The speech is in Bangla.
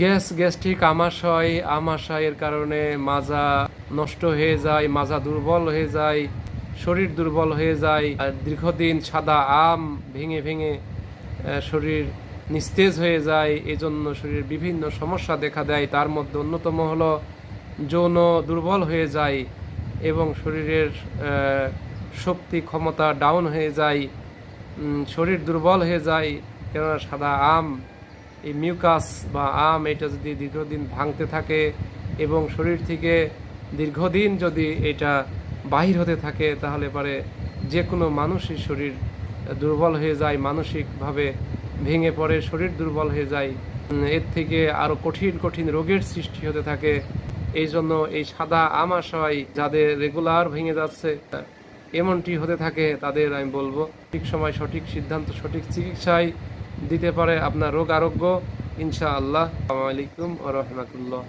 গ্যাস গ্যাস্ট্রিক আমাশয় আমাশয়ের কারণে মাজা নষ্ট হয়ে যায়, মাজা দুর্বল হয়ে যায়, শরীর দুর্বল হয়ে যায়, আর দীর্ঘদিন সাদা আম ভেঙে ভেঙে শরীর নিস্তেজ হয়ে যায়, এজন্য শরীরের বিভিন্ন সমস্যা দেখা দেয়। তার মধ্যে অন্যতম হলো যৌন দুর্বল হয়ে যায় এবং শরীরের শক্তি ক্ষমতা ডাউন হয়ে যায় শরীর দুর্বল হয়ে যায়, কেননা সাদা আম এই মিউকাস বা আম এটা যদি দীর্ঘদিন ভাঙতে থাকে এবং শরীর থেকে দীর্ঘদিন যদি এটা বাহির হতে থাকে, তাহলে পরে যে কোনো মানুষই শরীর দুর্বল হয়ে যায়, মানসিকভাবে ভেঙে পড়ে, শরীর দুর্বল হয়ে যায় এর থেকে আরও কঠিন কঠিন রোগের সৃষ্টি হতে থাকে। এই জন্য এই সাদা আমাশয় যাদের রেগুলার ভেঙে যাচ্ছে, এমনটি হতে থাকে, তাদের আমি বলব। ঠিক সময় সঠিক সিদ্ধান্ত, সঠিক চিকিৎসায় দিতে পারে আপনার রোগ আরোগ্য ইনশাআল্লাহ। আসসালামু আলাইকুম ও রহমতুল্লাহ।